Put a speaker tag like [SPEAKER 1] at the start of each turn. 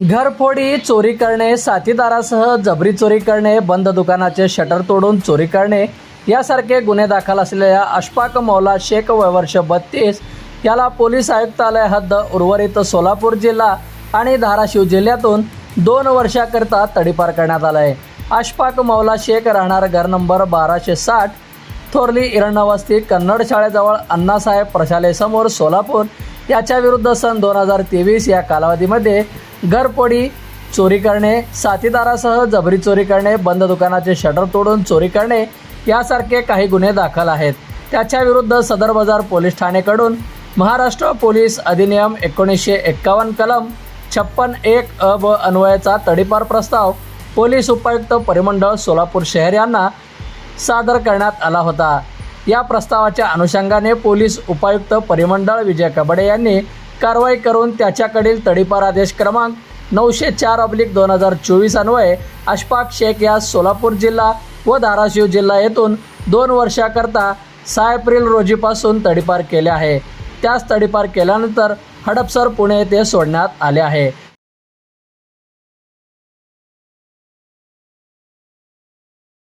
[SPEAKER 1] घरफोडी चोरी करणे साथीदारासह जबरी चोरी करणे बंद दुकानाचे शटर तोडून चोरी करणे यासारखे गुन्हे दाखल असलेल्या अशफाक मौला शेख वयवर्ष बत्तीस याला पोलीस आयुक्तालय हद्द उर्वरित सोलापूर जिल्हा आणि धाराशिव जिल्ह्यातून दोन वर्षाकरिता तडीपार करण्यात आला आहे अशफाक मौला शेख राहणार घर नंबर बाराशे साठ थोरली इरणवस्ती कन्नड शाळेजवळ अण्णासाहेब प्रशालेसमोर सोलापूर. याच्या विरुद्ध सन दोन हजार तेवीस या कालावधीमध्ये घरपोडी चोरी करणे साथीदारासह जबरी चोरी करणे बंद दुकानाचे शटर तोडून चोरी करणे यासारखे काही गुन्हे दाखल आहेत. त्याच्या विरुद्ध सदर बाजार पोलीस ठाणेकडून महाराष्ट्र पोलीस अधिनियम एकोणीसशे एक्कावन्न कलम छप्पन एक अ अन्वयाचा तडीपार प्रस्ताव पोलीस उपायुक्त परिमंडळ सोलापूर शहर यांना सादर करण्यात आला होता. या प्रस्तावाच्या अनुषंगाने पोलीस उपायुक्त परिमंडळ विजय कबडे यांनी कारवाई करून त्याच्याकडील तडीपार आदेश क्रमांक नऊशे चार अब्लिक दोन हजार चोवीस अन्वये अशफाक शेख यास सोलापूर जिल्हा व धाराशिव जिल्हा येथून दोन वर्षाकरता सहा एप्रिल रोजीपासून तडीपार केले आहे. त्यास तडीपार केल्यानंतर हडपसर पुणे येथे सोडण्यात आले आहे.